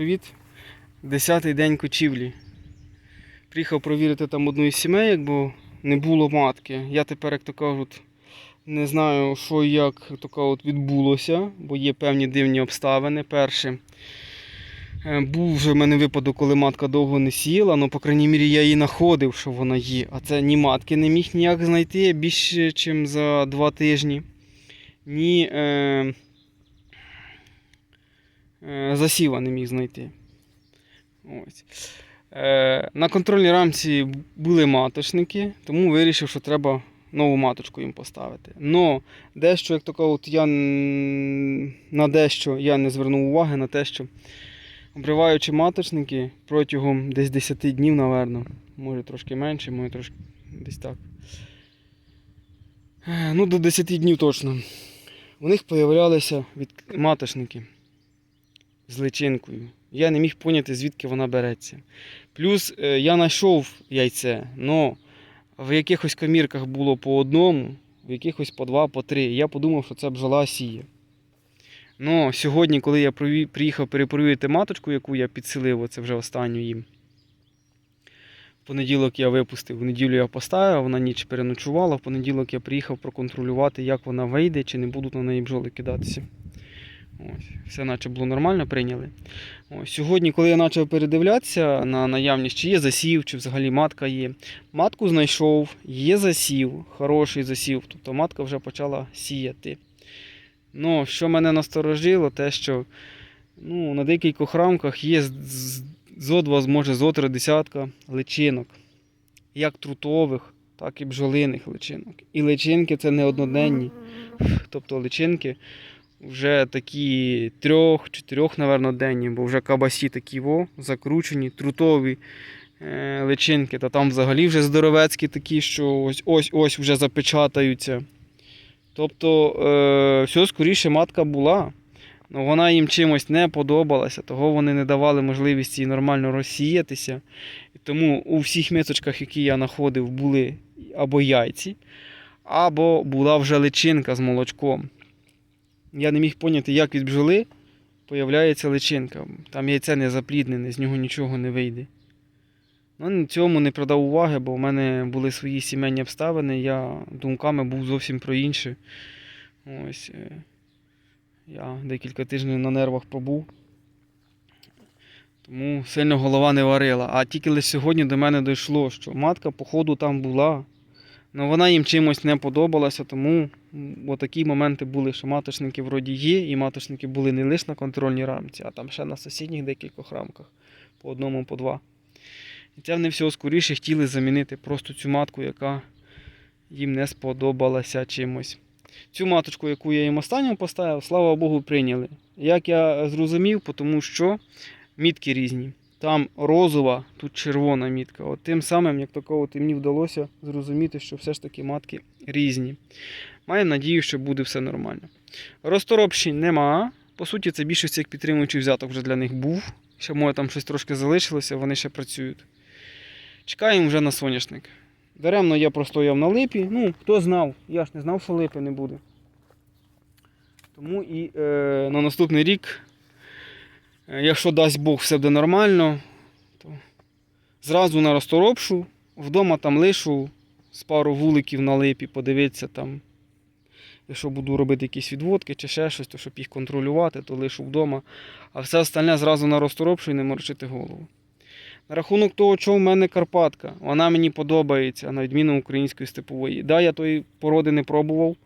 Привіт. Десятий день кочівлі. Приїхав провірити там одну із сімей, бо не було матки. Я тепер, як то кажуть, не знаю, що і як таке от відбулося, бо є певні дивні обставини. Перше, е, був вже в мене випадок, коли матка довго не сіла, але, по крайній мірі, я її знаходив, що вона є. А це ні матки не міг ніяк знайти більше, ніж за два тижні. Ні. Е... Е, засіва не міг знайти. Ось. Е, на контрольній рамці були маточники, тому вирішив, що треба нову маточку їм поставити. Но дещо, як то от я на дещо я не звернув уваги на те, що обриваючи маточники протягом десь 10 днів, напевно, може трошки менше, може трошки десь так. Е, Ну, до 10 днів точно. У них з'являлися від... маточники з личинкою. Я не міг поняти, звідки вона береться. Плюс е, я знайшов яйце, але в якихось комірках було по одному, в якихось по два, по три. Я подумав, що це бджола сіє. Ну, сьогодні, коли я приїхав перепровірити маточку, яку я підселив, це вже останню їм. В понеділок я випустив, в неділю я поставив, вона ніч переночувала. В понеділок я приїхав проконтролювати, як вона вийде, чи не будуть на неї бджоли кидатися. Ось, все наче було нормально, прийняли. Ось, сьогодні, коли я почав передивлятися на наявність, чи є засів, чи взагалі матка є. Матку знайшов, є засів, хороший засів, тобто матка вже почала сіяти. Ну, що мене насторожило, те, що ну, на декількох рамках є зо два, може зо три десятка личинок, як трутових, так і бджолиних личинок. І личинки це не одноденні. Тобто личинки вже такі трьох, чотирьох, напевно, денні, бо вже кабасі такі во, закручені, трутові е, личинки, та там взагалі вже здоровецькі такі, що ось ось ось вже запечатаються. Тобто, е, все скоріше матка була. але вона їм чимось не подобалася, того вони не давали можливості нормально розсіятися. Тому у всіх мисочках, які я знаходив, були або яйці, або була вже личинка з молочком. Я не міг поняти, як від бджоли появляється личинка. Там яйце не запліднене, з нього нічого не вийде. Ну, цьому не придав уваги, бо в мене були свої сімейні обставини, я думками був зовсім про інше. Ось. е, Я декілька тижнів на нервах побув. Тому сильно голова не варила. А тільки лише сьогодні до мене дійшло, що матка, походу, там була. Ну, вона їм чимось не подобалася, тому м, отакі моменти були, що маточники вроді є, і маточники були не лише на контрольній рамці, а там ще на сусідніх декількох рамках, по одному, по два. І це вони всього скоріше хотіли замінити просто цю матку, яка їм не сподобалася чимось. Цю маточку, яку я їм останньому поставив, слава Богу, прийняли. Як я зрозумів, тому що мітки різні. Там розова, тут червона мітка. От тим самим, як такого, і мені вдалося зрозуміти, що все ж таки матки різні. Маю надію, що буде все нормально. Розторопщень нема. По суті, це більшість як підтримуючий взяток вже для них був. Ще моє там щось трошки залишилося, вони ще працюють. Чекаємо вже на соняшник. Даремно я простояв на липі. Ну, хто знав, я ж не знав, що липи не буде. Тому і е, на наступний рік Якщо дасть Бог все буде нормально, то зразу на розторопшу, вдома там лишу з пару вуликів на липі, подивитися там. Якщо буду робити якісь відводки чи ще щось, то щоб їх контролювати, то лишу вдома. А все остальне зразу на розторопшу і не морочити голову. На рахунок того, що в мене Карпатка, вона мені подобається, на відміну української степової. Да, я тої породи не пробував.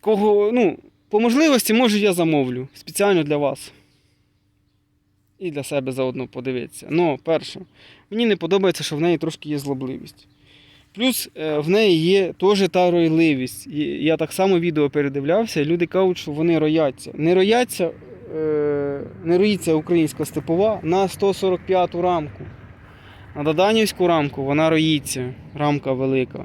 Кого, ну, по можливості, може, я замовлю спеціально для вас. І для себе заодно подивитися. Ну, перше, мені не подобається, що в неї трошки є злобливість. Плюс е, в неї є теж та ройливість. Я так само відео передивлявся, і люди кажуть, що вони рояться. Не рояться, е, не роїться українська степова на 145 рамку. На Доданівську рамку вона роїться, рамка велика.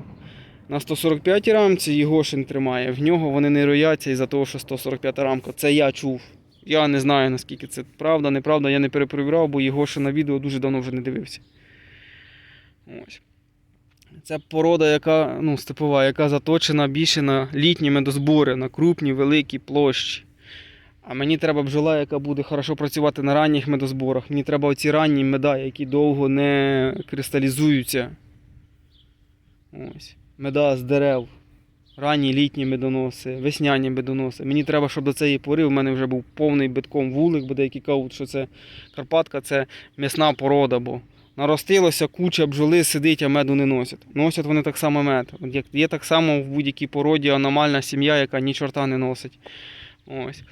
На 145 рамці Єгошин тримає. В нього вони не рояться із-за того, що 145 рамка. Це я чув. Я не знаю, наскільки це правда, неправда, я не перепровіряв, бо Єгошин на відео дуже давно вже не дивився. Ось. Це порода, яка ну, степова, яка заточена більше на літні медозбори, на крупні великі площі. А мені треба бджола, яка буде хорошо працювати на ранніх медозборах. Мені треба оці ранні меда, які довго не кристалізуються. Ось. Меда з дерев. Ранні літні медоноси, весняні медоноси. Мені треба, щоб до цієї пори в мене вже був повний битком вулик, бо деякі кажуть, що це Карпатка це м'ясна порода, бо наростилося куча бджоли, сидить, а меду не носять. Носять вони так само мед. Як Є так само в будь-якій породі аномальна сім'я, яка ні чорта не носить. Ось.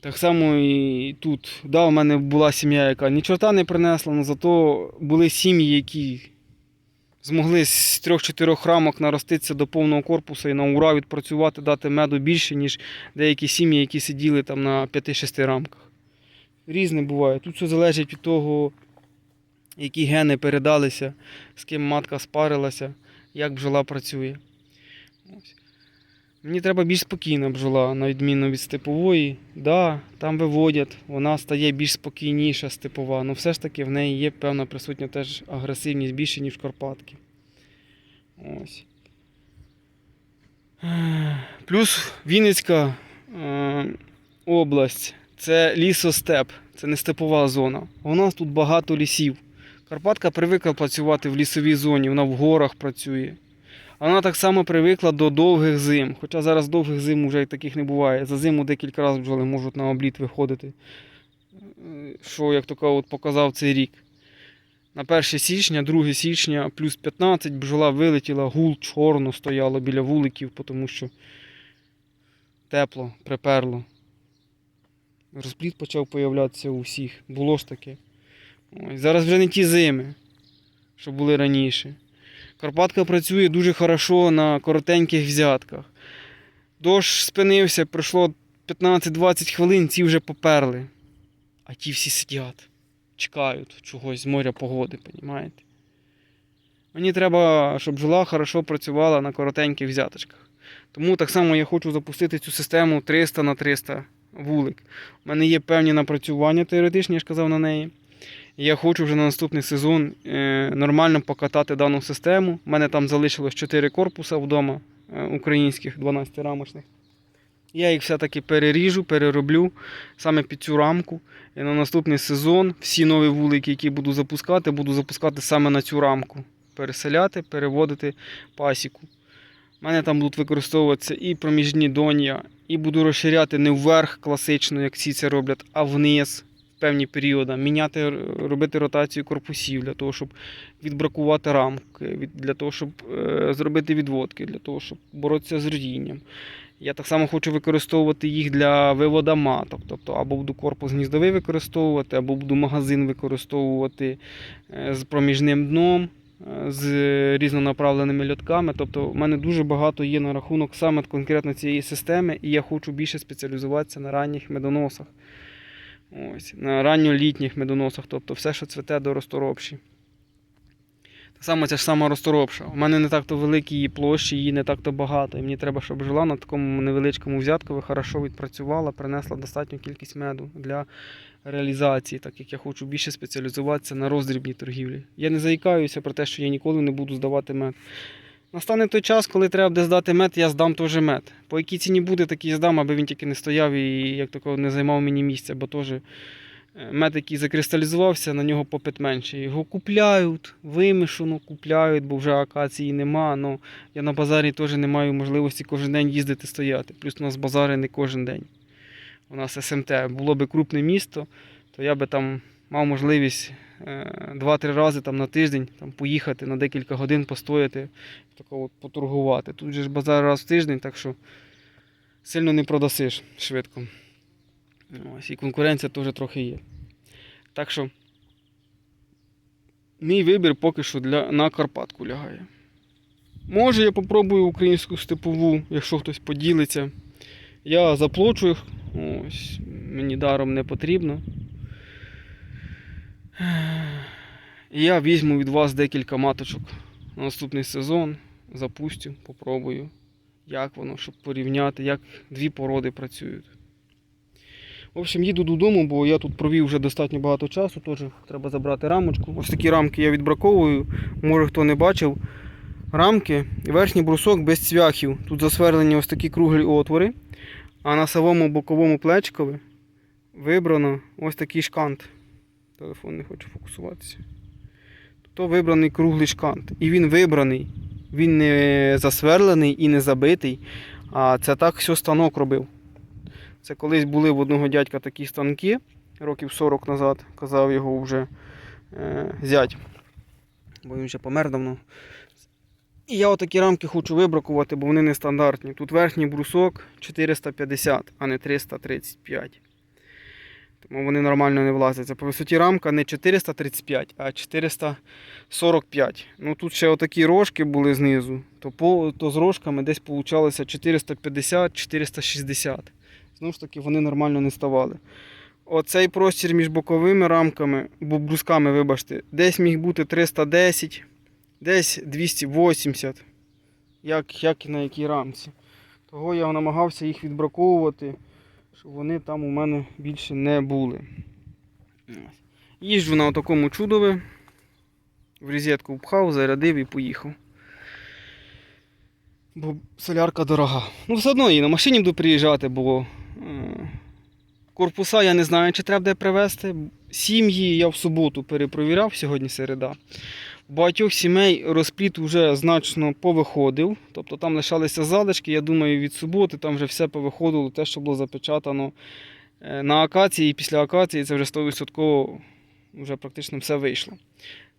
Так само і тут. Да, у мене була сім'я, яка ні чорта не принесла, але зато були сім'ї, які змогли з трьох-чотирьох рамок нароститися до повного корпусу і на ура відпрацювати, дати меду більше, ніж деякі сім'ї, які сиділи там на 5-6 рамках. Різне буває. Тут все залежить від того, які гени передалися, з ким матка спарилася, як бджола працює. Ось. Мені треба більш спокійна бджола, на відміну від степової. Да, там виводять, вона стає більш спокійніша степова, але все ж таки в неї є певна присутня теж агресивність більше, ніж в Карпатки. Ось. Плюс Вінницька е, область це лісостеп, це не степова зона. У нас тут багато лісів. Карпатка привикла працювати в лісовій зоні, вона в горах працює. Вона так само привикла до довгих зим. Хоча зараз довгих зим вже таких не буває. За зиму декілька разів бджоли можуть на обліт виходити. Що, як то кажуть, показав цей рік. На 1 січня, 2 січня, плюс 15 бджола вилетіла, гул чорно стояло біля вуликів, тому що тепло, приперло. Розпліт почав появлятися у всіх. Було ж таке. Ось, зараз вже не ті зими, що були раніше. Карпатка працює дуже хорошо на коротеньких взятках. Дощ спинився, пройшло 15-20 хвилин, ці вже поперли. А ті всі сидять, чекають чогось з моря погоди, понімаєте? Мені треба, щоб бджола хорошо працювала на коротеньких взяточках. Тому так само я хочу запустити цю систему 300 на 300 вулик. У мене є певні напрацювання теоретичні, я ж казав на неї. Я хочу вже на наступний сезон е, нормально покатати дану систему. У мене там залишилось 4 корпуса вдома е, українських 12 рамочних. Я їх все-таки переріжу, перероблю саме під цю рамку. І на наступний сезон всі нові вулики, які буду запускати, буду запускати саме на цю рамку. Переселяти, переводити пасіку. У мене там будуть використовуватися і проміжні донья, і буду розширяти не вверх класично, як всі це роблять, а вниз певні періоди. Міняти, робити ротацію корпусів для того, щоб відбракувати рамки, для того, щоб е, зробити відводки, для того, щоб боротися з ржінням. Я так само хочу використовувати їх для вивода маток. Тобто або буду корпус гніздовий використовувати, або буду магазин використовувати е, з проміжним дном, е, з різнонаправленими льотками. Тобто, в мене дуже багато є на рахунок саме конкретно цієї системи, і я хочу більше спеціалізуватися на ранніх медоносах. Ось, на ранньолітніх медоносах, тобто все, що цвете до розторопші. Так само ця ж сама розторопша. У мене не так-то великі її площі, її не так-то багато. І мені треба, щоб жила на такому невеличкому взяткові, хорошо відпрацювала, принесла достатню кількість меду для реалізації, так як я хочу більше спеціалізуватися на роздрібній торгівлі. Я не заїкаюся про те, що я ніколи не буду здавати мед. Настане той час, коли треба буде здати мед, я здам теж мед. По якій ціні буде, такий здам, аби він тільки не стояв і як такого не займав мені місця, бо теж е, мед, який закристалізувався, на нього попит менше. Його купляють, вимішано купляють, бо вже акації нема. Ну, я на базарі теж не маю можливості кожен день їздити стояти. Плюс у нас базари не кожен день. У нас СМТ. Було би крупне місто, то я би там мав можливість е, два-три рази там, на тиждень там, поїхати на декілька годин постояти, такого поторгувати. Тут же ж базар раз в тиждень, так що сильно не продасиш швидко. Ось, і конкуренція теж трохи є. Так що мій вибір поки що для, на Карпатку лягає. Може, я попробую українську степову, якщо хтось поділиться. Я заплачу, ось, мені даром не потрібно. І я візьму від вас декілька маточок на наступний сезон, запустю, попробую, як воно, щоб порівняти, як дві породи працюють. В общем, їду додому, бо я тут провів вже достатньо багато часу, теж треба забрати рамочку. Ось такі рамки я відбраковую, може хто не бачив. Рамки, і верхній брусок без цвяхів. Тут засверлені ось такі круглі отвори. А на самому боковому плечкові вибрано ось такий шкант. Телефон не хоче фокусуватися. То вибраний круглий шкант. І він вибраний. Він не засверлений і не забитий. А це так все станок робив. Це колись були в одного дядька такі станки, років 40 назад, казав його вже е, зять. Бо він вже помер давно. І я отакі рамки хочу вибракувати, бо вони нестандартні. Тут верхній брусок 450, а не 335. Тому вони нормально не влазяться. По висоті рамка не 435, а 445. Ну тут ще отакі рожки були знизу, то, по, то з рожками десь получалося 450-460. Знову ж таки, вони нормально не ставали. Оцей простір між боковими рамками, брусками, вибачте, десь міг бути 310, десь 280, як, як і на якій рамці. Того я намагався їх відбраковувати, щоб вони там у мене більше не були. Їжджу на такому чудові, в розетку впхав, зарядив і поїхав. Бо солярка дорога. Ну, все одно і на машині буду приїжджати, бо е, корпуса я не знаю, чи треба де привезти. Сім'ї я в суботу перепровіряв, сьогодні середа. Багатьох сімей розпліт вже значно повиходив. Тобто там лишалися залишки, я думаю, від суботи там вже все повиходило, те, що було запечатано е, на акації, і після акації це вже 100% вже практично все вийшло.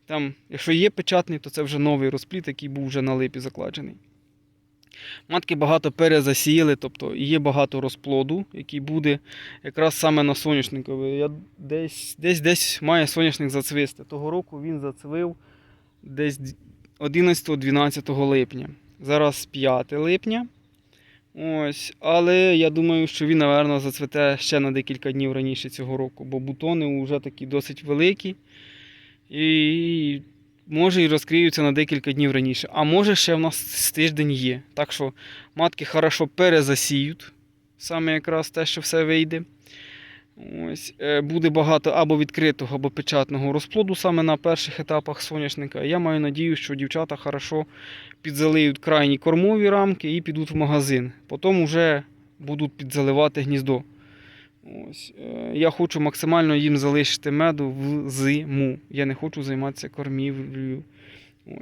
Там, якщо є печатний, то це вже новий розпліт, який був вже на липі закладений. Матки багато перезасіяли, тобто є багато розплоду, який буде якраз саме на соняшникові. Я десь, десь, десь має соняшник зацвисти. Того року він зацвив десь 11-12 липня. Зараз 5 липня. Ось, але я думаю, що він, напевно, зацвете ще на декілька днів раніше цього року, бо бутони вже такі досить великі. І може і розкриються на декілька днів раніше. А може ще в нас з тиждень є. Так що матки хорошо перезасіють. Саме якраз те, що все вийде. Ось, е, буде багато або відкритого, або печатного розплоду саме на перших етапах соняшника. Я маю надію, що дівчата хорошо підзалиють крайні кормові рамки і підуть в магазин. Потім вже будуть підзаливати гніздо. Ось. е, Я хочу максимально їм залишити меду в зиму. Я не хочу займатися кормівлею.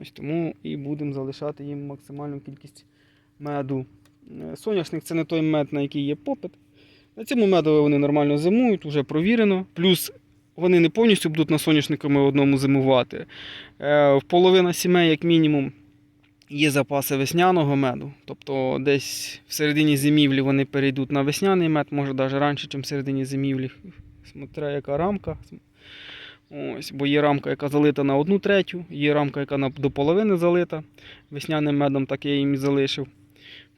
Ось, тому і будемо залишати їм максимальну кількість меду. Е, Соняшник це не той мед, на який є попит. На цьому медові вони нормально зимують, вже провірено. Плюс вони не повністю будуть на соняшниками одному зимувати. Е, В половина сімей, як мінімум, є запаси весняного меду. Тобто десь в середині зимівлі вони перейдуть на весняний мед, може навіть раніше, ніж в середині зимівлі. Смотря яка рамка. Ось, бо є рамка, яка залита на одну третю, є рамка, яка до половини залита весняним медом, так я їм і залишив.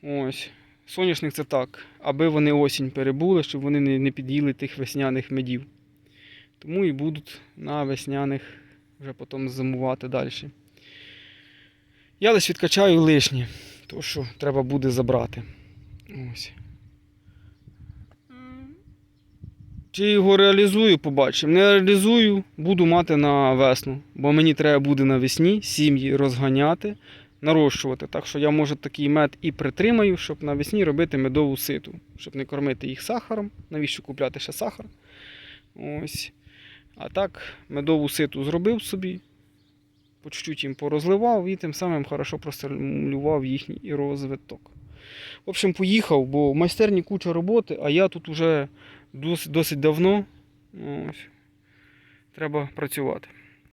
Ось. Соняшник це так, аби вони осінь перебули, щоб вони не, під'їли тих весняних медів. Тому і будуть на весняних вже потім зимувати далі. Я лише відкачаю лишнє, то що треба буде забрати. Ось. Чи його реалізую, побачимо. Не реалізую, буду мати на весну, бо мені треба буде навесні сім'ї розганяти, нарощувати. Так що я, може, такий мед і притримаю, щоб навесні робити медову ситу, щоб не кормити їх сахаром. Навіщо купляти ще сахар? Ось. А так, медову ситу зробив собі, по чуть-чуть їм порозливав і тим самим хорошо простимулював їхній розвиток. В общем, поїхав, бо в майстерні куча роботи, а я тут уже досить, досить давно. Ось. Треба працювати.